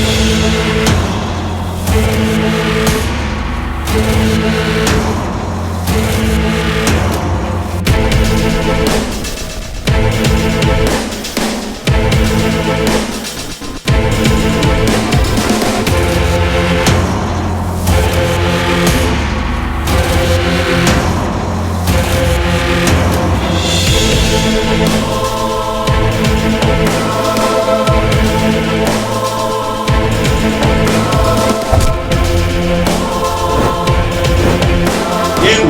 Thank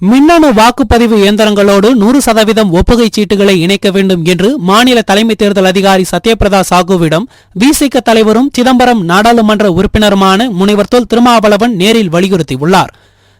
மின்னணு வாக்குப்பதிவு இயந்திரங்களோடு நூறு சதவீதம் ஒப்புகை சீட்டுகளை இணைக்க வேண்டும் என்று மாநில தலைமை தேர்தல் அதிகாரி சத்யபிரதா சாகுவிடம் விசிக தலைவரும் சிதம்பரம் நாடாளுமன்ற உறுப்பினருமான முனைவர் தொல் திருமாவளவன் நேரில் வலியுறுத்தியுள்ளார்.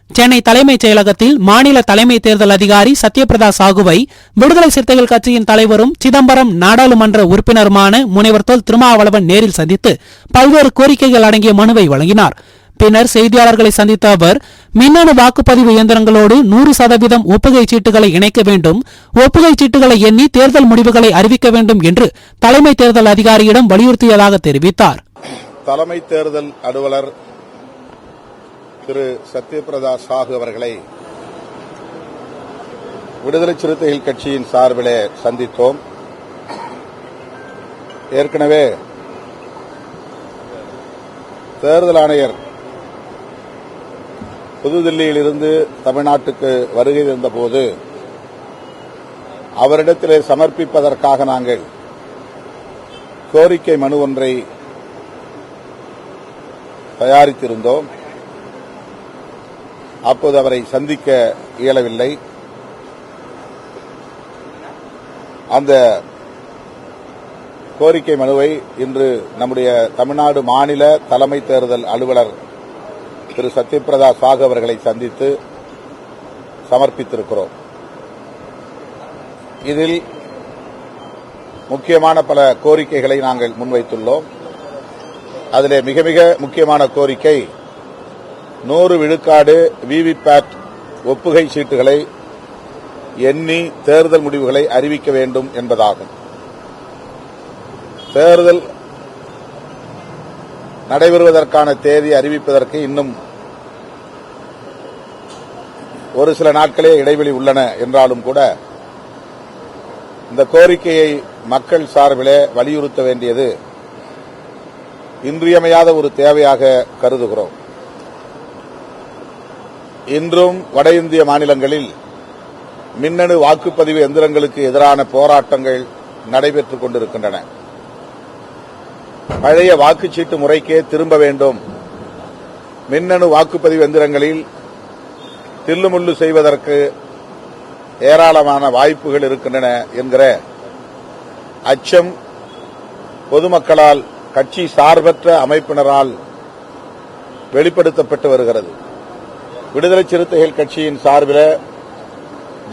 சென்னை தலைமைச் செயலகத்தில் மாநில தலைமை தேர்தல் அதிகாரி சத்யபிரதா சாகுவை விடுதலை சிறுத்தைகள் கட்சியின் தலைவரும் சிதம்பரம் நாடாளுமன்ற உறுப்பினருமான முனைவர் தொல் திருமாவளவன் நேரில் சந்தித்து பல்வேறு கோரிக்கைகள் அடங்கிய மனுவை வழங்கினார். பின்னர் செய்தியாளர்களை சந்தித்த அவர் மின்னணு வாக்குப்பதிவு இயந்திரங்களோடு நூறு சதவீதம் ஒப்புகை சீட்டுகளை இணைக்க வேண்டும் ஒப்புகை சீட்டுகளை எண்ணி தேர்தல் முடிவுகளை அறிவிக்க வேண்டும் என்று தலைமை தேர்தல் அதிகாரியிடம் வலியுறுத்தியதாக தெரிவித்தார். தலைமை தேர்தல் அலுவலர் திரு சத்யபிரதா சாகு அவர்களை விடுதலை சிறுத்தைகள் கட்சியின் சார்பிலே சந்தித்தோம். ஏற்கனவே தேர்தல் ஆணையர் புதுதில்லியிலிருந்து தமிழ்நாட்டுக்கு வருகை இருந்தபோது அவரிடத்திலே சமர்ப்பிப்பதற்காக நாங்கள் கோரிக்கை மனு ஒன்றை தயாரித்திருந்தோம். அப்போது அவரை சந்திக்க இயலவில்லை. அந்த கோரிக்கை மனுவை இன்று நம்முடைய தமிழ்நாடு மாநில தலைமை தேர்தல் அலுவலர் திரு சத்யபிரதா சாகு அவர்களை சந்தித்து சமர்ப்பித்திருக்கிறோம். இதில் முக்கியமான பல கோரிக்கைகளை நாங்கள் முன்வைத்துள்ளோம். அதிலே மிக மிக முக்கியமான கோரிக்கை நூறு விழுக்காடு விவிபேட் ஒப்புகை சீட்டுகளை எண்ணி தேர்தல் முடிவுகளை அறிவிக்க வேண்டும் என்பதாகும். தேர்தல் நடைபெறுவதற்கான தேதி அறிவிப்பதற்கு இன்னும் ஒரு சில நாட்களே இடைவெளி உள்ளன என்றாலும் கூட இந்த கோரிக்கையை மக்கள் சார்பிலே வலியுறுத்த வேண்டியது இன்றியமையாத ஒரு தேவையாக கருதுகிறோம். இன்றும் வட இந்திய மாநிலங்களில் மின்னணு வாக்குப்பதிவு எந்திரங்களுக்கு எதிரான போராட்டங்கள் நடைபெற்றுக் கொண்டிருக்கின்றன. பழைய வாக்குச்சீட்டு முறைக்கே திரும்ப வேண்டும். மின்னணு வாக்குப்பதிவு எந்திரங்களில் தில்லுமுள்ளு செய்வதற்கு ஏராளமான வாய்ப்புகள் இருக்கின்றன என்கிற அச்சம் பொதுமக்களால் கட்சி சார்பற்ற அமைப்பினரால் வெளிப்படுத்தப்பட்டு வருகிறது. விடுதலை சிறுத்தைகள் கட்சியின் சார்பில்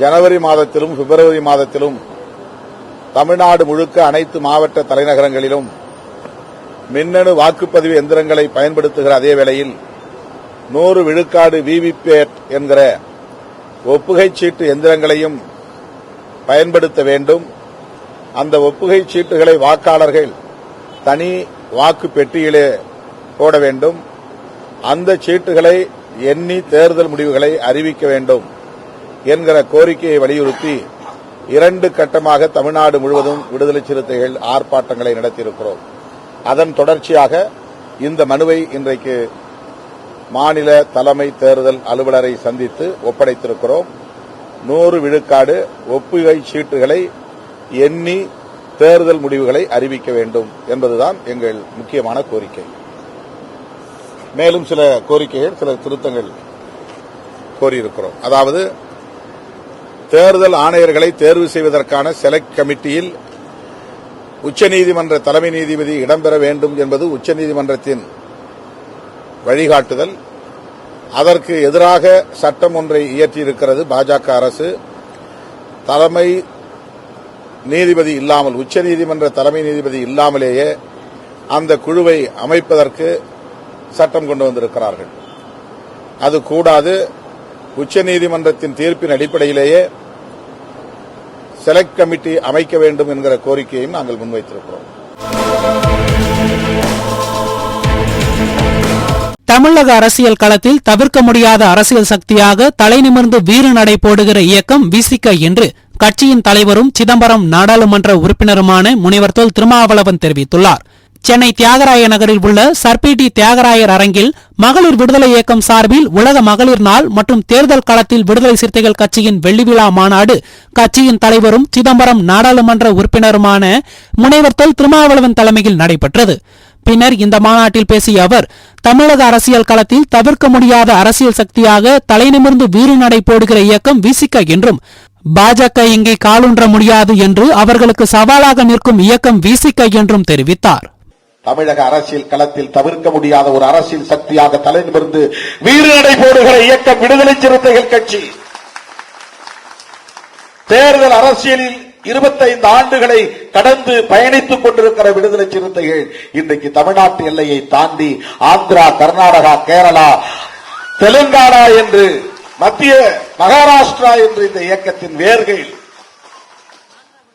ஜனவரி மாதத்திலும் பிப்ரவரி மாதத்திலும் தமிழ்நாடு முழுக்க அனைத்து மாவட்ட தலைநகரங்களிலும் மின்னணு வாக்குப்பதிவு எந்திரங்களை பயன்படுத்துகிற அதே வேளையில் நூறு விழுக்காடு விவிபேட் என்கிற ஒப்புகை சீட்டு எந்திரங்களையும் பயன்படுத்த வேண்டும். அந்த ஒப்புகை சீட்டுகளை வாக்காளர்கள் தனி வாக்கு பெட்டியிலே போட வேண்டும். அந்த சீட்டுகளை எண்ணி தேர்தல் முடிவுகளை அறிவிக்க வேண்டும் என்கிற கோரிக்கையை வலியுறுத்தி இரண்டு கட்டமாக தமிழ்நாடு முழுவதும் விடுதலை சிறுத்தைகள் ஆர்ப்பாட்டங்களை நடத்தியிருக்கிறோம். அதன் தொடர்ச்சியாக இந்த மனுவை இன்றைக்கு மாநில தலைமை தேர்தல் அலுவலரை சந்தித்து ஒப்படைத்திருக்கிறோம். நூறு விழுக்காடு ஒப்புகை சீட்டுகளை எண்ணி தேர்தல் முடிவுகளை அறிவிக்க வேண்டும் என்பதுதான் எங்கள் முக்கியமான கோரிக்கை. மேலும் சில கோரிக்கைகள் சில திருத்தங்கள் கோரியிருக்கிறோம். அதாவது தேர்தல் ஆணையர்களை தேர்வு செய்வதற்கான செலக்ட் கமிட்டியில் உச்சநீதிமன்ற தலைமை நீதிபதி இடம்பெற வேண்டும் என்பது உச்சநீதிமன்றத்தின் வழிகாட்டுதல். அதற்கு எதிராக சட்டம் ஒன்றை இயற்றியிருக்கிறது பாஜக அரசு. தலைமை நீதிபதி இல்லாமல் உச்சநீதிமன்ற தலைமை நீதிபதி இல்லாமலேயே அந்த குழுவை அமைப்பதற்கு சட்டம் கொண்டு வந்திருக்கிறார்கள். அது கூடாது. உச்சநீதிமன்றத்தின் தீர்ப்பின் அடிப்படையிலேயே செலக்ட் கமிட்டி அமைக்க வேண்டும் என்கிற கோரிக்கையும் நாங்கள் முன்வைத்திருக்கிறோம். தமிழக அரசியல் களத்தில் தவிர்க்க முடியாத அரசியல் சக்தியாக தலைநிமிர்ந்து வீறு நடை போடுகிற இயக்கம் விசிக என்று கட்சியின் தலைவரும் சிதம்பரம் நாடாளுமன்ற உறுப்பினருமான முனைவர் தொல் திருமாவளவன் தெரிவித்துள்ளார். சென்னை தியாகராய நகரில் உள்ள சர்பிடி தியாகராயர் அரங்கில் மகளிர் விடுதலை இயக்கம் சார்பில் உலக மகளிர் நாள் மற்றும் தேர்தல் களத்தில் விடுதலை சிறுத்தைகள் கட்சியின் வெள்ளி விழா மாநாடு கட்சியின் தலைவரும் சிதம்பரம் நாடாளுமன்ற உறுப்பினருமான முனைவர் தொல் திருமாவளவன் தலைமையில் நடைபெற்றது. பின்னர் இந்த மாநாட்டில் பேசிய அவர் தமிழக அரசியல் களத்தில் தவிர்க்க முடியாத அரசியல் சக்தியாக தலைநிமிர்ந்து வீறு நடை போடுகிற இயக்கம் விசிக என்றும் பாஜக இங்கே காலூன்ற முடியாது என்று அவர்களுக்கு சவாலாக நிற்கும் இயக்கம் விசிக என்றும் தெரிவித்தார். தமிழக அரசியல் களத்தில் தவிர்க்க முடியாத ஒரு அரசியல் சக்தியாக தலைநிமிர்ந்து வீறு நடை போடுகிற இயக்கம் விடுதலை சிறுத்தைகள் கட்சி. தேர்தல் அரசியலில் இருபத்தைந்து ஆண்டுகளை கடந்து பயணித்துக் கொண்டிருக்கிற விடுதலை சிறுத்தைகள் இன்றைக்கு தமிழ்நாட்டு எல்லையை தாண்டி ஆந்திரா கர்நாடகா கேரளா தெலுங்கானா என்று மத்திய மகாராஷ்டிரா என்று இந்த இயக்கத்தின் வேர்கள்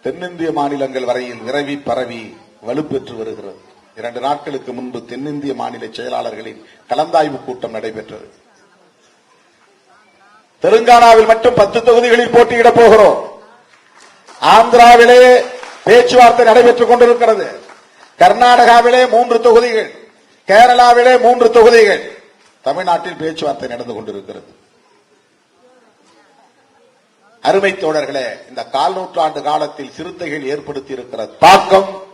தென்னிந்திய மாநிலங்கள் வரையில் விரவி பரவி வலுப்பெற்று வருகிறது. இரண்டு நாட்களுக்கு முன்பு தென்னிந்திய மாநில செயலாளர்களின் கலந்தாய்வு கூட்டம் நடைபெற்றது. தெலுங்கானாவில் மட்டும் பத்து தொகுதிகளில் போட்டியிடப் போகிறோம். ஆந்திராவிலே பேச்சுவார்த்தை நடைபெற்றுக் கொண்டிருக்கிறது. கர்நாடகாவிலே மூன்று தொகுதிகள் கேரளாவிலே மூன்று தொகுதிகள் தமிழ்நாட்டில் பேச்சுவார்த்தை நடந்து கொண்டிருக்கிறது. அருமை தோழர்களே இந்த கால் நூற்றாண்டு காலத்தில் சிறுத்தைகள் ஏற்படுத்தி இருக்கிற தாக்கம்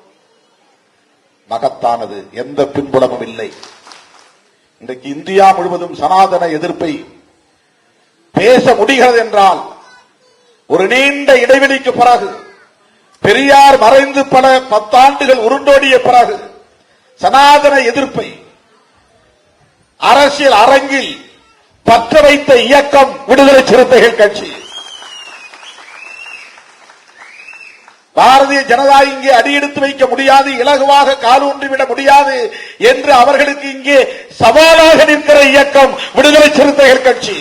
மகத்தானது. எந்த பின்புலமும் இல்லை. இன்றைக்கு இந்தியா முழுவதும் சனாதன எதிர்ப்பை பேச முடிகிறது என்றால் ஒரு நீண்ட இடைவெளிக்கு பிறகு பெரியார் மறைந்து பல பத்தாண்டுகள் உருண்டோடிய பிறகு சனாதன எதிர்ப்பை அரசியல் அரங்கில் பற்ற வைத்த இயக்கம் விடுதலை சிறுத்தைகள் கட்சி. பாரதிய ஜனதா இங்கே அடியெடுத்து வைக்க முடியாது இலகுவாக காலூன்றிவிட முடியாது என்று அவர்களுக்கு இங்கே சவாலாக நிற்கிற இயக்கம் விடுதலை சிறுத்தைகள் கட்சி.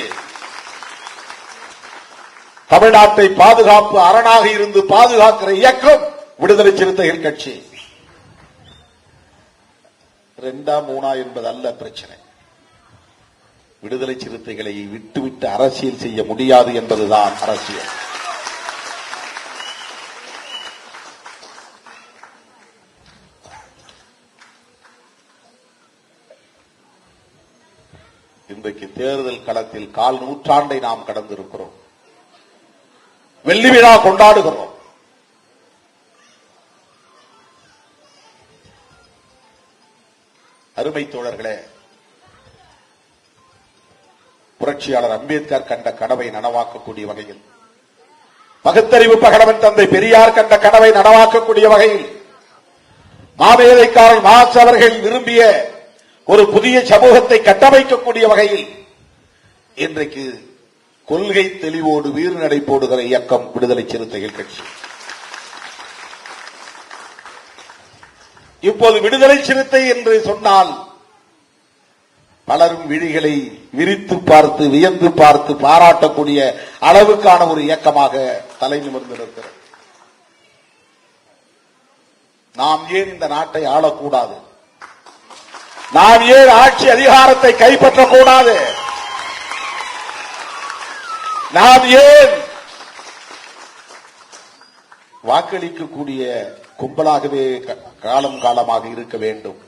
தமிழ்நாட்டை பாதுகாப்பு அரணாக இருந்து பாதுகாக்கிற இயக்கம் விடுதலை சிறுத்தைகள் கட்சி. ரெண்டா மூணா என்பது அல்ல பிரச்சனை. விடுதலை சிறுத்தைகளை விட்டுவிட்டு அரசியல் செய்ய முடியாது என்பதுதான் அரசியல். இன்றைக்கு தேர்தல் களத்தில் கால் நூற்றாண்டை நாம் கடந்திருக்கிறோம். வெள்ளி விழா கொண்டாடுகிறோம். அருமை தோழர்களே புரட்சியாளர் அம்பேத்கர் கண்ட கனவை நனவாக்கக்கூடிய வகையில் பகுத்தறிவு பகடவன் தந்தை பெரியார் கண்ட கனவை நனவாக்கக்கூடிய வகையில் மாமேதைக்காரன் மார்க்ஸ் அவர்கள் விரும்பிய ஒரு புதிய சமூகத்தை கட்டமைக்கக்கூடிய வகையில் இன்றைக்கு கொள்கை தெளிவோடு வீறு நடை போடுகிற இயக்கம் விடுதலை சிறுத்தைகள் கட்சி. இப்போது விடுதலை சிறுத்தை என்று சொன்னால் பலரும் விழிகளை விரித்து பார்த்து வியந்து பார்த்து பாராட்டக்கூடிய அளவுக்கான ஒரு இயக்கமாக தலை நிமிர்ந்திருக்கிறது நாம் ஏன் இந்த நாட்டை ஆளக்கூடாது? நாம் ஏன் ஆட்சி அதிகாரத்தை கைப்பற்றக்கூடாது? நாம் ஏன் வாக்களிக்கக்கூடிய கும்பலாகவே காலம் காலமாக இருக்க வேண்டும்.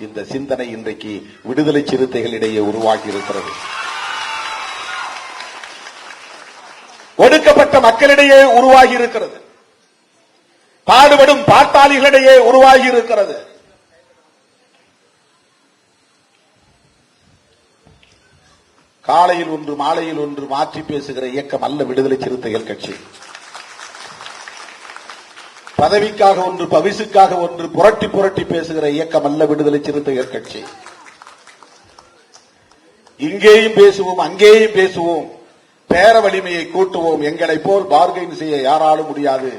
இந்த சிந்தனை இன்றைக்கு விடுதலை சிறுத்தைகளிடையே உருவாகி இருக்கிறது ஒடுக்கப்பட்ட மக்களிடையே உருவாகி இருக்கிறது பாடுபடும் பாட்டாளிகளிடையே உருவாகி இருக்கிறது காலையில் ஒன்று மாலையில் ஒன்று மாற்றி பேசுகிற இயக்கம் அல்ல விடுதலை சிறுத்தைகள் கட்சி. பதவிக்காக ஒன்று பவிசுக்காக ஒன்று புரட்டி புரட்டி பேசுகிற இயக்கம் அல்ல விடுதலை சிறுத்தைகள் கட்சி. இங்கேயும் பேசுவோம் அங்கேயும் பேசுவோம். பேர வலிமையை கூட்டுவோம். எங்களை போல் பார்கெயின் செய்ய யாராலும் முடியாது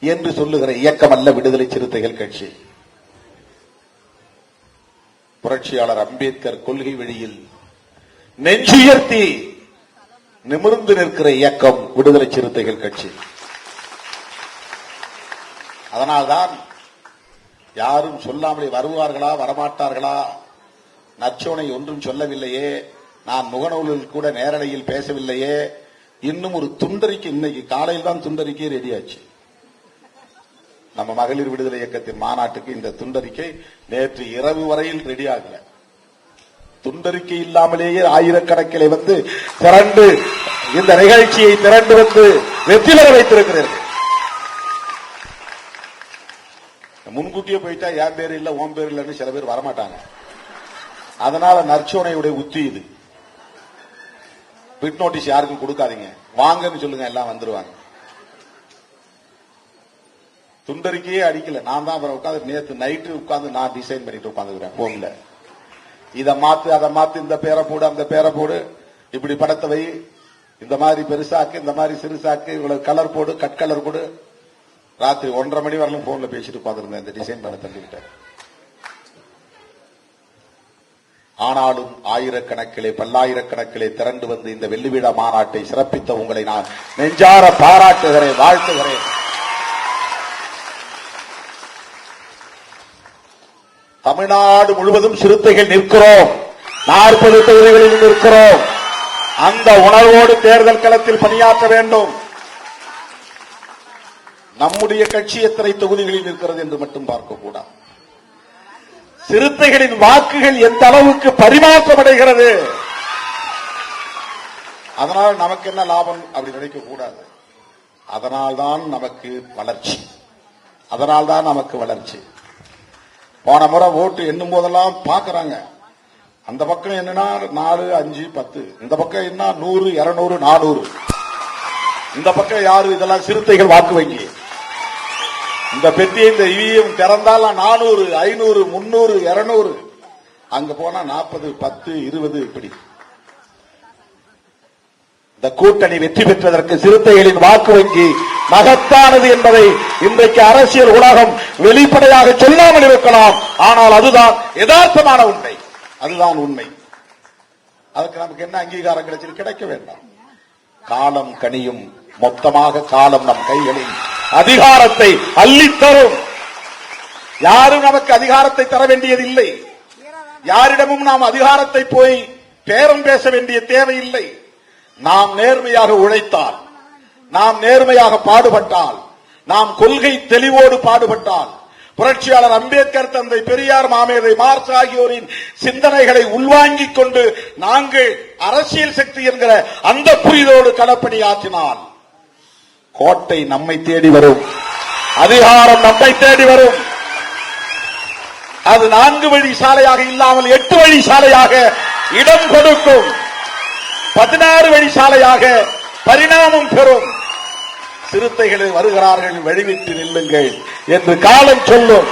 என்று சொல்லுகிற இயக்கம் அல்ல விடுதலை சிறுத்தைகள் கட்சி. புரட்சியாளர் அம்பேத்கர் கொள்கை வழியில் நெஞ்சுயர்த்தி நிமிர்ந்து நிற்கிற இயக்கம் விடுதலை சிறுத்தைகள் கட்சி. அதனால்தான் யாரும் சொல்லாமலே வருவார்களா வரமாட்டார்களா? நச்சோனை ஒன்றும் சொல்லவில்லையே. நான் முகநூலில் கூட நேரடியில் பேசவில்லையே. இன்னும் ஒரு துண்டறிக்கை இன்னைக்கு காலையில் தான் துண்டறிக்கை ரெடியாச்சு. நம்ம மகளிர் விடுதலை இயக்கத்தின் மாநாட்டுக்கு இந்த துண்டறிக்கை நேற்று இரவு வரையில் ரெடி ஆகல துண்டறிக்கை இல்லாமலேயே ஆயிரக்கணக்கிலே வந்து திரண்டு இந்த நிகழ்ச்சியை திரண்டு வந்து வெற்றி பெற வைத்திருக்கிறீர்கள் முன்கூட்டியே போயிட்டா என் பேர் இல்ல ஓம் பேர் இல்லைன்னு சில பேர் வரமாட்டாங்க. அதனால நற்சோனையுடைய உத்தி இது. பிட் நோட்டீஸ் யாருக்கும் கொடுக்காதீங்க. வாங்கன்னு சொல்லுங்க எல்லாம் வந்துருவாங்க. துண்டறிக்கையே அடிக்கல. நான் தான் அப்புறம் உட்காந்து நேத்து நைட்டு உட்கார்ந்து நான் டிசைன் பண்ணிட்டு உட்காந்துக்கிறேன் போன்ல. இத மாத்து அதை மாத்து இந்த பேரை போடு அந்த பேரை போடு. இப்படி படத்தை வை. இந்த மாதிரி பெருசாக்கு இந்த மாதிரி சிறுசாக்கு இவ்வளவு கலர் போடு கட் கலர் போடு. ராத்திரி ஒன்றரை மணி வரலும் போன்ல பேசிட்டு உட்காந்துருந்தேன் இந்த டிசைன் பண்ண தள்ளிக்கிட்டேன் ஆனாலும் ஆயிரக்கணக்கிலே பல்லாயிரக்கணக்கிலே திரண்டு வந்து இந்த வெள்ளிவிழா மாநாட்டை சிறப்பித்த உங்களை நான் நெஞ்சார பாராட்டுகிறேன் வாழ்த்துகிறேன். தமிழ்நாடு முழுவதும் சிறுத்தைகள் நிற்கிறோம். நாற்பது தொகுதிகளில் நிற்கிறோம். அந்த உணர்வோடு தேர்தல் களத்தில் பணியாற்ற வேண்டும். நம்முடைய கட்சி எத்தனை தொகுதிகளில் இருக்கிறது என்று மட்டும் பார்க்கக்கூடாது. சிறுத்தைகளின் வாக்குகள் எந்த அளவுக்கு பரிமாற்றம் அடைகிறது அதனால் நமக்கு என்ன லாபம்? அப்படி நினைக்க கூடாது அதனால்தான் நமக்கு வளர்ச்சி. அதனால்தான் நமக்கு வளர்ச்சி. போன முறை ஓட்டு எண்ணும் போதெல்லாம் பாக்குறாங்க அந்த பக்கம் என்னன்னா நாலு அஞ்சு பத்து. இந்த பக்கம் என்ன? நூறு இருநூறு நானூறு. இந்த பக்கம் யாரு? இதெல்லாம் சிறுத்தைகள் வாக்கு வங்கி. இந்த பெட்டி இந்த இவிஎம் திறந்தால நானூறு ஐநூறு முன்னூறு இருநூறு. அங்க போனா நாற்பது பத்து இருபது இப்படி. இந்த கூட்டணி வெற்றி பெற்றதற்கு சிறுத்தைகளின் வாக்கு வங்கி மகத்தானது என்பதை இன்றைக்கு அரசியல் உலகம் வெளிப்படையாக சொல்லாமல் இருக்கலாம். ஆனால் அதுதான் யதார்த்தமான உண்மை. அதுதான் உண்மை. அதுக்கு நமக்கு என்ன அங்கீகாரம் கிடைச்சது கிடைக்க வேண்டாம். காலம் கனியும் மொத்தமாக காலம் நம் கைகளில். அதிகாரத்தை அள்ளித்தரும். யாரும் நமக்கு அதிகாரத்தை தர வேண்டியதில்லை. யாரிடமும் நாம் அதிகாரத்தை போய் பேரம் பேச வேண்டிய தேவையில்லை. நாம் நேர்மையாக உழைத்தால் நாம் நேர்மையாக பாடுபட்டால் நாம் கொள்கை தெளிவோடு பாடுபட்டால் புரட்சியாளர் அம்பேத்கர் தந்தை பெரியார் மாமேதை மார்ச் ஆகியோரின் சிந்தனைகளை உள்வாங்கிக் கொண்டு நாங்கள் அரசியல் சக்தி என்கிற அந்த புரிதோடு களப்பணியாற்றினால் கோட்டை நம்மை தேடி வரும். அதிகாரம் நம்மை தேடி வரும். அது நான்கு வழி சாலையாக இல்லாமல் எட்டு வழி சாலையாக இடம் கொடுக்கும். பதினாறு வழி சாலையாக பரிணாமம் பெறும். சிறுத்தைகள் வருகிறார்கள் வழிவிட்டு நில்லுங்கள் என்று காலம் சொல்லும்.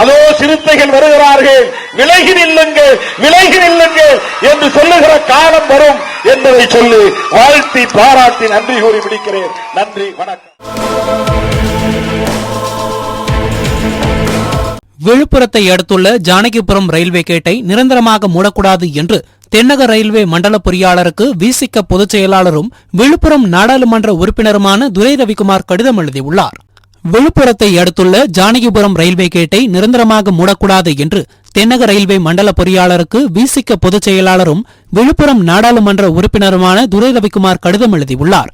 அதோ சிறுத்தைகள் வருகிறார்கள் விலகி நில்லுங்கள் விலகி நில்லுங்கள் என்று சொல்லுகிற காலம் வரும் என்பதை சொல்லி வாழ்த்தி பாராட்டி நன்றி கூறி முடிக்கிறேன். நன்றி வணக்கம். விழுப்புரத்தை அடுத்துள்ள ஜானகிபுரம் ரயில்வே கேட்டை நிரந்தரமாக மூடக்கூடாது என்று தென்னக ரயில்வே மண்டல பொறியாளருக்கு விசிக பொதுச் செயலாளரும் விழுப்புரம் நாடாளுமன்ற உறுப்பினருமான துரை ரவிக்குமார் கடிதம் எழுதியுள்ளார். விழுப்புரத்தை அடுத்துள்ள ஜானகிபுரம் ரயில்வே கேட்டை நிரந்தரமாக மூடக்கூடாது என்று தென்னக ரயில்வே மண்டல பொறியாளருக்கு விசிக பொதுச் செயலாளரும் விழுப்புரம் நாடாளுமன்ற உறுப்பினருமான துரை ரவிக்குமார் கடிதம் எழுதியுள்ளார்.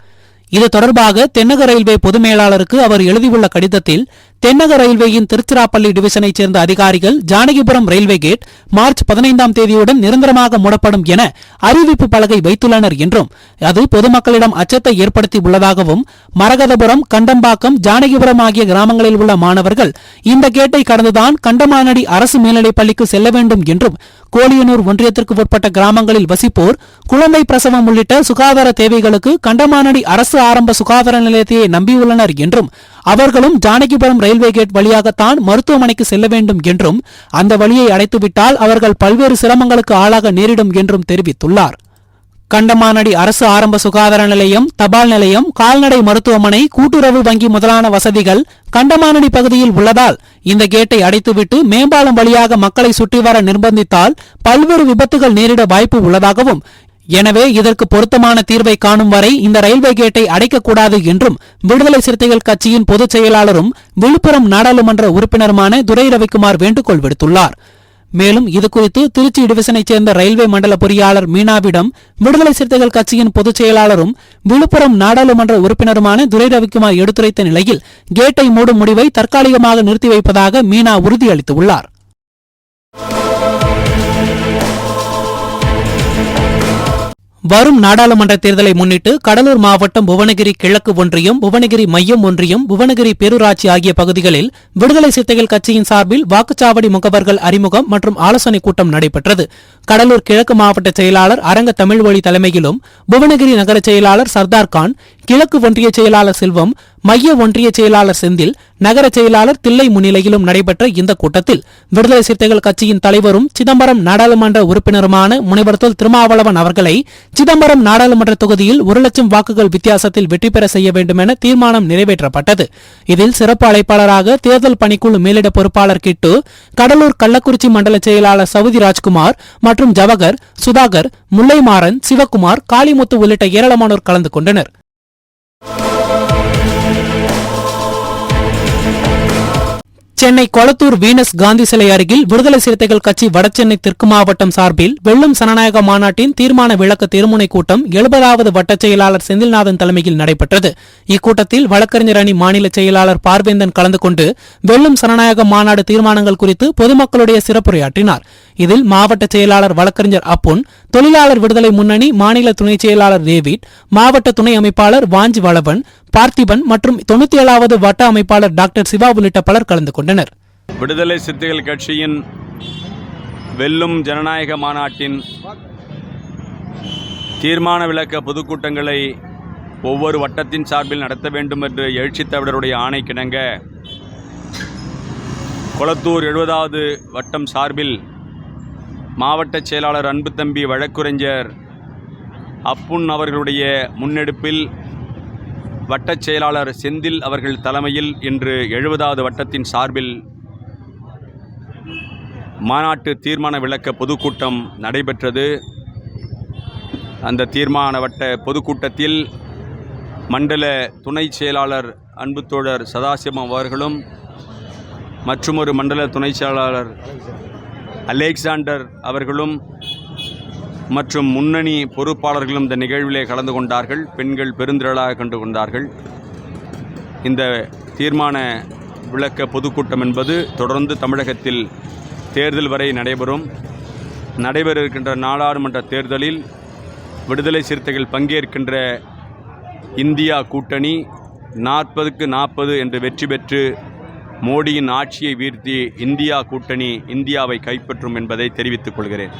இது தொடர்பாக தென்னக ரயில்வே பொது மேலாளருக்கு அவர் எழுதியுள்ள கடிதத்தில் தென்னக ரயில்வேயின் திருச்சிராப்பள்ளி டிவிஷனைச் சேர்ந்த அதிகாரிகள் ஜானகிபுரம் ரயில்வே கேட் மார்ச் பதினைந்தாம் தேதியுடன் நிரந்தரமாக மூடப்படும் என அறிவிப்பு பலகை வைத்துள்ளனர் என்றும் அது பொதுமக்களிடம் அச்சத்தை ஏற்படுத்தி உள்ளதாகவும் மரகதபுரம் கண்டம்பாக்கம் ஜானகிபுரம் ஆகிய கிராமங்களில் உள்ள மாணவர்கள் இந்த கேட்டை கடந்துதான் கண்டமானடி அரசு மேல்நிலைப் பள்ளிக்கு செல்ல வேண்டும் என்றும் கோலியனூர் ஒன்றியத்திற்கு உட்பட்ட கிராமங்களில் வசிப்போர் குழந்தை பிரசவம் உள்ளிட்ட சுகாதார தேவைகளுக்கு கண்டமானடி அரசு ஆரம்ப சுகாதார நிலையத்தையே நம்பியுள்ளனர் என்றும் அவர்களும் ஜானகிபுரம் ரயில்வே கேட் வழியாகத்தான் மருத்துவமனைக்கு செல்ல வேண்டும் என்றும் அந்த வழியை அடைத்துவிட்டால் அவர்கள் பல்வேறு சிரமங்களுக்கு ஆளாக நேரிடும் என்றும் தெரிவித்துள்ளார். கண்டமானடி அரசு ஆரம்ப சுகாதார நிலையம் தபால் நிலையம் கால்நடை மருத்துவமனை கூட்டுறவு வங்கி முதலான வசதிகள் கண்டமானடி பகுதியில் உள்ளதால் இந்த கேட்டை அடைத்துவிட்டு மேம்பாலம் வழியாக மக்களை சுற்றி வர நிர்பந்தித்தால் பல்வேறு விபத்துகள் நேரிட வாய்ப்பு உள்ளதாகவும் எனவே இதற்கு பொருத்தமான தீர்வை காணும் வரை இந்த ரயில்வே கேட்டை அடைக்கக்கூடாது என்றும் விடுதலை சிறுத்தைகள் கட்சியின் பொதுச் செயலாளரும் விழுப்புரம் நாடாளுமன்ற உறுப்பினருமான துரை ரவிக்குமார் வேண்டுகோள் விடுத்துள்ளார். மேலும் இதுகுறித்து திருச்சி டிவிசனைச் சேர்ந்த ரயில்வே மண்டல பொறியாளர் மீனாவிடம் விடுதலை சிறுத்தைகள் கட்சியின் பொதுச் செயலாளரும் விழுப்புரம் நாடாளுமன்ற உறுப்பினருமான துரை ரவிக்குமார் எடுத்துரைத்த நிலையில் கேட்டை மூடும் முடிவை தற்காலிகமாக நிறுத்தி வைப்பதாக மீனா உறுதியளித்துள்ளார். வரும் நாடாளுமன்ற தேர்தலை முன்னிட்டு கடலூர் மாவட்டம் புவனகிரி கிழக்கு ஒன்றியம் புவனகிரி மையம் ஒன்றியம் புவனகிரி பேரூராட்சி ஆகிய பகுதிகளில் விடுதலை சித்தைகள் கட்சியின் சார்பில் வாக்குச்சாவடி முகவர்கள் அறிமுகம் மற்றும் ஆலோசனைக் கூட்டம் நடைபெற்றது. கடலூர் கிழக்கு மாவட்ட செயலாளர் அரங்க தமிழ்வழி தலைமையிலும் புவனகிரி நகர செயலாளர் சர்தார் கான் கிழக்கு ஒன்றிய செயலாளர் செல்வம் மைய ஒன்றிய செயலாளர் செந்தில் நகர செயலாளர் தில்லை முன்னிலையிலும் நடைபெற்ற இந்த கூட்டத்தில் விடுதலை சிறுத்தைகள் கட்சியின் தலைவரும் சிதம்பரம் நாடாளுமன்ற உறுப்பினருமான முனைவர் தொல் திருமாவளவன் அவர்களை சிதம்பரம் நாடாளுமன்ற தொகுதியில் ஒரு லட்சம் வாக்குகள் வித்தியாசத்தில் வெற்றி பெற செய்ய வேண்டும் என தீர்மானம் நிறைவேற்றப்பட்டது. இதில் சிறப்பு அழைப்பாளராக தேர்தல் பணிக்குழு மேலிட பொறுப்பாளர் கிட்டு கடலூர் கள்ளக்குறிச்சி மண்டல செயலாளர் சவுதி ராஜ்குமார் மற்றும் ஜவகர் சுதாகர் முல்லைமாறன் சிவக்குமார் காளிமுத்து உள்ளிட்ட ஏராளமானோர் கலந்து கொண்டனர். சென்னை கொளத்தூர் வீனஸ் காந்தி சிலை அருகில் விடுதலை சிறுத்தைகள் கட்சி வடசென்னை தெற்கு மாவட்டம் சார்பில் வெள்ளம் சனநாயக மாநாட்டின் தீர்மான விளக்க திருமுனை கூட்டம் எழுபதாவது வட்டச் செயலாளர் செந்தில்நாதன் தலைமையில் நடைபெற்றது. இக்கூட்டத்தில் வழக்கறிஞர் அணி மாநில செயலாளர் பார்வேந்தன் கலந்து கொண்டு வெள்ளம் சனநாயக மாநாடு தீர்மானங்கள் குறித்து பொதுமக்களுடைய சிறப்புரையாற்றினார். இதில் மாவட்ட செயலாளர் வழக்கறிஞர் அப்புன் தொழிலாளர் விடுதலை முன்னணி மாநில துணை செயலாளர் டேவிட் மாவட்ட துணை அமைப்பாளர் வாஞ்சி வளவன் பார்த்திபன் மற்றும் தொண்ணூத்தி ஏழாவது வட்ட அமைப்பாளர் டாக்டர் சிவா உள்ளிட்ட பலர் கலந்து கொண்டனர். விடுதலை சிறுத்தைகள் கட்சியின் வெல்லும் ஜனநாயக மாநாட்டின் தீர்மான விளக்க பொதுக்கூட்டங்களை ஒவ்வொரு வட்டத்தின் சார்பில் நடத்த வேண்டும் என்று எழுச்சித் தமிழருடைய ஆணைக்கிணங்க கொளத்தூர் எழுபதாவது வட்டம் சார்பில் மாவட்ட செயலாளர் அன்புத்தம்பி வழக்குரைஞர் அப்புன் அவர்களுடைய முன்னெடுப்பில் வட்டச் செயலாளர் செந்தில் அவர்கள் தலைமையில் இன்று எழுபதாவது வட்டத்தின் சார்பில் மாநாட்டு தீர்மான விளக்க பொதுக்கூட்டம் நடைபெற்றது. அந்த தீர்மான வட்ட பொதுக்கூட்டத்தில் மண்டல துணை செயலாளர் அன்புத்தோழர் சதாசிவம் அவர்களும் மற்றுமொரு மண்டல துணை செயலாளர் அலெக்சாண்டர் அவர்களும் மற்றும் முன்னணி பொறுப்பாளர்களும் இந்த நிகழ்விலே கலந்து கொண்டார்கள். பெண்கள் பெருந்திரளாக கண்டு கொண்டார்கள். இந்த தீர்மான விளக்க பொதுக்கூட்டம் என்பது தொடர்ந்து தமிழகத்தில் தேர்தல் வரை நடைபெறும். நடைபெற இருக்கின்ற நாடாளுமன்ற தேர்தலில் விடுதலை சிறுத்தைகள் பங்கேற்கின்ற இந்தியா கூட்டணி நாற்பதுக்கு நாற்பது என்று வெற்றி பெற்று மோடியின் ஆட்சியை வீழ்த்தி இந்தியா கூட்டணி இந்தியாவை கைப்பற்றும் என்பதை தெரிவித்துக் கொள்கிறேன்.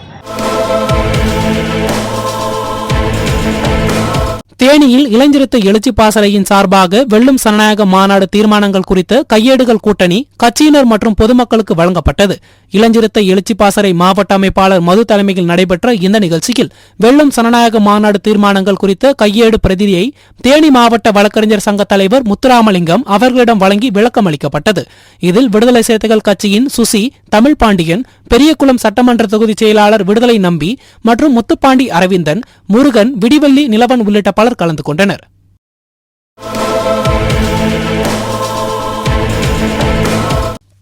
தேனியில் இளஞ்சிறுத்தை எழுச்சி பாசறையின் சார்பாக வெள்ளும் சனநாயக மாநாடு தீர்மானங்கள் குறித்த கையேடுகள் கூட்டணி கட்சியினர் மற்றும் பொதுமக்களுக்கு வழங்கப்பட்டது. இளஞ்சிறுத்தை எழுச்சி பாசறை மாவட்ட அமைப்பாளர் மது தலைமையில் நடைபெற்ற இந்த நிகழ்ச்சியில் வெள்ளும் சனநாயக மாநாடு தீர்மானங்கள் குறித்த கையேடு பிரதியை தேனி மாவட்ட வழக்கறிஞர் சங்க தலைவர் முத்துராமலிங்கம் அவர்களிடம் வழங்கி விளக்கம் அளிக்கப்பட்டது இதில் விடுதலை சிறுத்தைகள் கட்சியின் சுசி தமிழ் பாண்டியன் பெரியகுளம் சட்டமன்ற தொகுதி செயலாளர் விடுதலை நம்பி மற்றும் முத்துப்பாண்டி அரவிந்தன் முருகன் விடிவெள்ளி நிலவன் உள்ளிட்ட பலர் கலந்து கொண்டனர்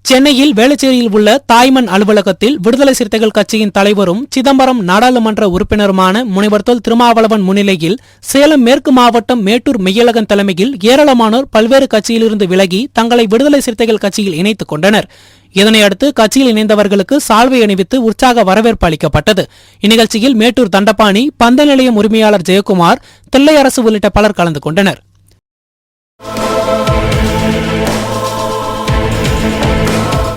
சென்னையில் வேளச்சேரியில் உள்ள தாய்மன் அலுவலகத்தில் விடுதலை சிறுத்தைகள் கட்சியின் தலைவரும் சிதம்பரம் நாடாளுமன்ற உறுப்பினருமான முனைவர் தொல் திருமாவளவன் முன்னிலையில் சேலம் மேற்கு மாவட்டம் மேட்டூர் மெய்யழகன் தலைமையில் ஏராளமானோர் பல்வேறு கட்சியிலிருந்து விலகி தங்களை விடுதலை சிறுத்தைகள் கட்சியில் இணைத்துக் கொண்டனர். இதனையடுத்து கட்சியில் இணைந்தவர்களுக்கு சால்வை அணிவித்து உற்சாக வரவேற்பு அளிக்கப்பட்டது. இந்நிகழ்ச்சியில் மேட்டூர் தண்டபாணி பந்த நிலையம் உரிமையாளர் ஜெயக்குமார் தில்லையரசு உள்ளிட்ட பலர் கலந்து கொண்டனர்.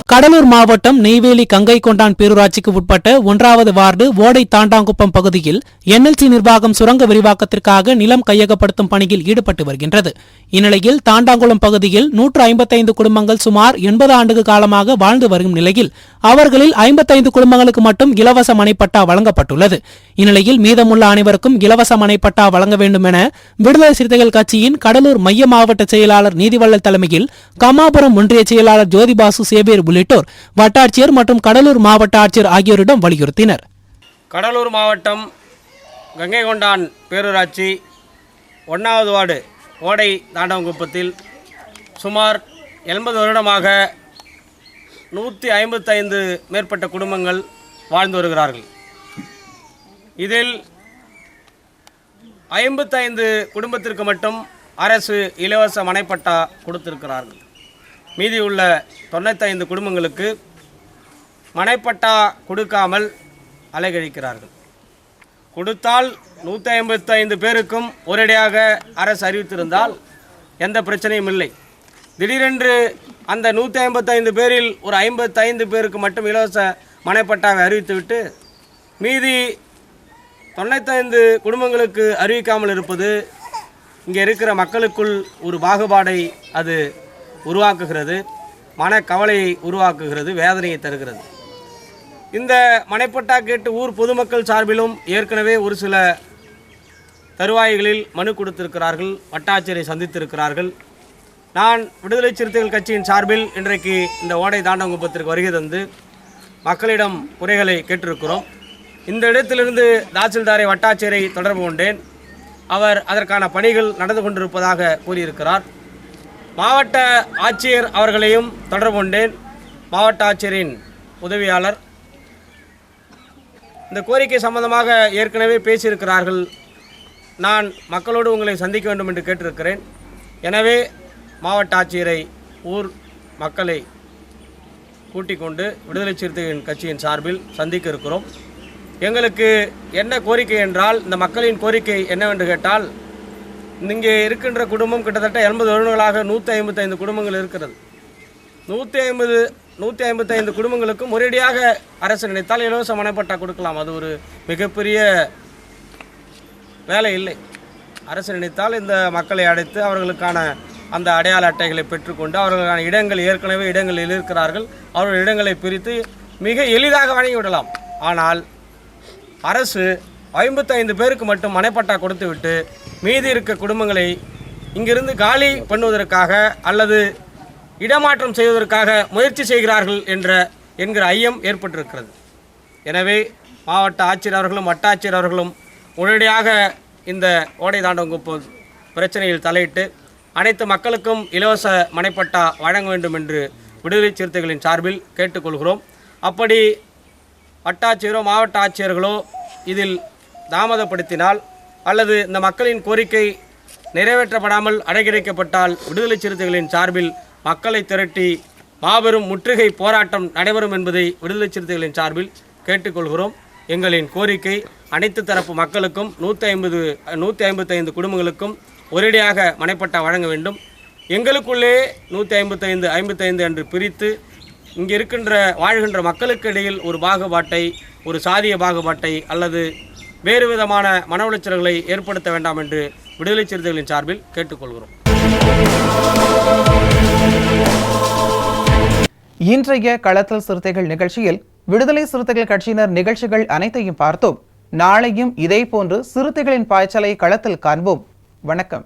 கடலூர் மாவட்டம் நெய்வேலி கங்கை கொண்டான் பேரூராட்சிக்கு உட்பட்ட ஒன்றாவது வார்டு ஓடை தாண்டாங்குப்பம் பகுதியில் என்எல்சி நிர்வாகம் சுரங்க விரிவாக்கத்திற்காக நிலம் கையகப்படுத்தும் பணியில் ஈடுபட்டு வருகின்றது. இந்நிலையில் தாண்டாங்குளம் பகுதியில் நூற்று ஐம்பத்தைந்து குடும்பங்கள் சுமார் எண்பது ஆண்டு காலமாக வாழ்ந்து வரும் நிலையில் அவர்களில் ஐம்பத்தைந்து குடும்பங்களுக்கு மட்டும் இலவச மனைப்பட்டா வழங்கப்பட்டுள்ளது. இந்நிலையில் மீதமுள்ள அனைவருக்கும் இலவச மனைப்பட்டா வழங்க வேண்டும் என விடுதலை சிறுத்தைகள் கட்சியின் கடலூர் மைய மாவட்ட செயலாளர் நீதிவள்ளல் தலைமையில் கமாபுரம் ஒன்றிய செயலாளர் ஜோதிபாசு சேபேர் உள்ளிட்டோர் வட்டாட்சியர் மற்றும் கடலூர் மாவட்ட ஆட்சியர் ஆகியோரிடம் வலியுறுத்தினர். கடலூர் மாவட்டம் கங்கை கொண்டான் பேரூராட்சி ஒன்றாவது வார்டு ஓடை தாண்டவங்குப்பத்தில் சுமார் எண்பது வருடமாக நூற்றி ஐம்பத்தைந்து மேற்பட்ட குடும்பங்கள் வாழ்ந்து வருகிறார்கள். இதில் ஐம்பத்தைந்து குடும்பத்திற்கு மட்டும் அரசு இலவச மனைப்பட்டா கொடுத்திருக்கிறார்கள். மீதி உள்ள தொண்ணூத்தைந்து குடும்பங்களுக்கு மனைப்பட்டா கொடுக்காமல் அலைகழிக்கிறார்கள். கொடுத்தால் நூற்றி ஐம்பத்தைந்து பேருக்கும் ஒரேடியாக அரசு அறிவித்திருந்தால் எந்த பிரச்சனையும் இல்லை. திடீரென்று அந்த நூற்றி ஐம்பத்தைந்து பேரில் ஒரு ஐம்பத்தைந்து பேருக்கு மட்டும் இலவச மனைப்பட்டாவை அறிவித்துவிட்டு மீதி தொண்ணூத்தைந்து குடும்பங்களுக்கு அறிவிக்காமல் இருப்பது இங்கே இருக்கிற மக்களுக்குள் ஒரு பாகுபாடை அது உருவாக்குகிறது. மனக்கவலையை உருவாக்குகிறது வேதனையை தருகிறது. இந்த மனைப்பட்டா கேட்டு ஊர் பொதுமக்கள் சார்பிலும் ஏற்கனவே ஒரு சில தருவாய்களில் மனு கொடுத்திருக்கிறார்கள் வட்டாட்சியரை சந்தித்திருக்கிறார்கள். நான் விடுதலை சிறுத்தைகள் கட்சியின் சார்பில் இன்றைக்கு இந்த ஓடை தாண்டங்குப்பத்திற்கு வருகை தந்து மக்களிடம் குறைகளை கேட்டிருக்கிறோம். இந்த இடத்திலிருந்து தாசில்தாரை வட்டாட்சியரை தொடர்பு கொண்டேன். அவர் அதற்கான பணிகள் நடந்து கொண்டிருப்பதாக கூறியிருக்கிறார். மாவட்ட ஆட்சியர் அவர்களையும் தொடர்பு கொண்டேன். மாவட்ட ஆட்சியரின் உதவியாளர். இந்த கோரிக்கை சம்பந்தமாக ஏற்கனவே பேசியிருக்கிறார்கள். நான் மக்களோடு உங்களை சந்திக்க வேண்டும் என்று கேட்டிருக்கிறேன். எனவே மாவட்ட ஆட்சியரை ஊர் மக்களை கூட்டிக் கொண்டு விடுதலை சிறுத்தைகளின் கட்சியின் சார்பில் சந்திக்க இருக்கிறோம். எங்களுக்கு என்ன கோரிக்கை என்றால் இந்த மக்களின் கோரிக்கை என்னவென்று கேட்டால் இங்கே இருக்கின்ற குடும்பம் கிட்டத்தட்ட எண்பது வருடங்களாக நூற்றி ஐம்பத்தைந்து குடும்பங்கள் இருக்கிறது. நூற்றி ஐம்பது நூற்றி ஐம்பத்தைந்து குடும்பங்களுக்கும் முறையடியாக அரசு நினைத்தால் இலவச மனைப்பட்டா கொடுக்கலாம். அது ஒரு மிகப்பெரிய வேலை இல்லை. அரசு நினைத்தால் இந்த மக்களை அடைத்து அவர்களுக்கான அந்த அடையாள அட்டைகளை பெற்றுக்கொண்டு அவர்களுக்கான இடங்கள் ஏற்கனவே இடங்களில் இருக்கிறார்கள். அவர்கள் இடங்களை பிரித்து மிக எளிதாக வழங்கிவிடலாம் ஆனால் அரசு ஐம்பத்தைந்து பேருக்கு மட்டும் மனைப்பட்டா கொடுத்துவிட்டு மீதி இருக்க குடும்பங்களை இங்கிருந்து காலி பண்ணுவதற்காக அல்லது இடமாற்றம் செய்வதற்காக முயற்சி செய்கிறார்கள் என்ற என்கிற ஐயம் ஏற்பட்டிருக்கிறது. எனவே மாவட்ட ஆட்சியர் அவர்களும் வட்டாட்சியர் அவர்களும் உடனடியாக இந்த ஓடை தாண்டவங்குப்பம் பிரச்சனையில் தலையிட்டு அனைத்து மக்களுக்கும் இலவச மனைப்பட்டா வழங்க வேண்டும் என்று விடுதலை சிறுத்தைகளின் சார்பில் கேட்டுக்கொள்கிறோம். அப்படி வட்டாட்சியரோ மாவட்ட ஆட்சியர்களோ இதில் தாமதப்படுத்தினால் அல்லது இந்த மக்களின் கோரிக்கை நிறைவேற்றப்படாமல் அடைகிடைக்கப்பட்டால் விடுதலை சிறுத்தைகளின் சார்பில் மக்களை திரட்டி மாபெரும் முற்றுகை போராட்டம் நடைபெறும் என்பதை விடுதலை சிறுத்தைகளின் சார்பில் கேட்டுக்கொள்கிறோம். எங்களின் கோரிக்கை அனைத்து தரப்பு மக்களுக்கும் நூற்றி ஐம்பது நூற்றி ஐம்பத்தைந்து குடும்பங்களுக்கும் ஒரேடியாக மனைப்பட்டா வழங்க வேண்டும். எங்களுக்குள்ளே நூற்றி ஐம்பத்தைந்து ஐம்பத்தைந்து என்று பிரித்து இங்கே இருக்கின்ற வாழ்கின்ற மக்களுக்கு இடையில் ஒரு பாகுபாட்டை ஒரு சாதிய பாகுபாட்டை அல்லது வேறு விதமான மன உளைச்சல்களை ஏற்படுத்த வேண்டாம் என்று விடுதலை சிறுத்தைகளின் சார்பில் கேட்டுக்கொள்கிறோம். இன்றைய களத்தல் சிறுத்தைகள் நிகழ்ச்சியில் விடுதலை சிறுத்தைகள் கட்சியினர் நிகழ்ச்சிகள் அனைத்தையும் பார்த்தோம். நாளையும் இதே போன்று சிறுத்தைகளின் பாய்ச்சலை களத்தில் காண்போம். வணக்கம்.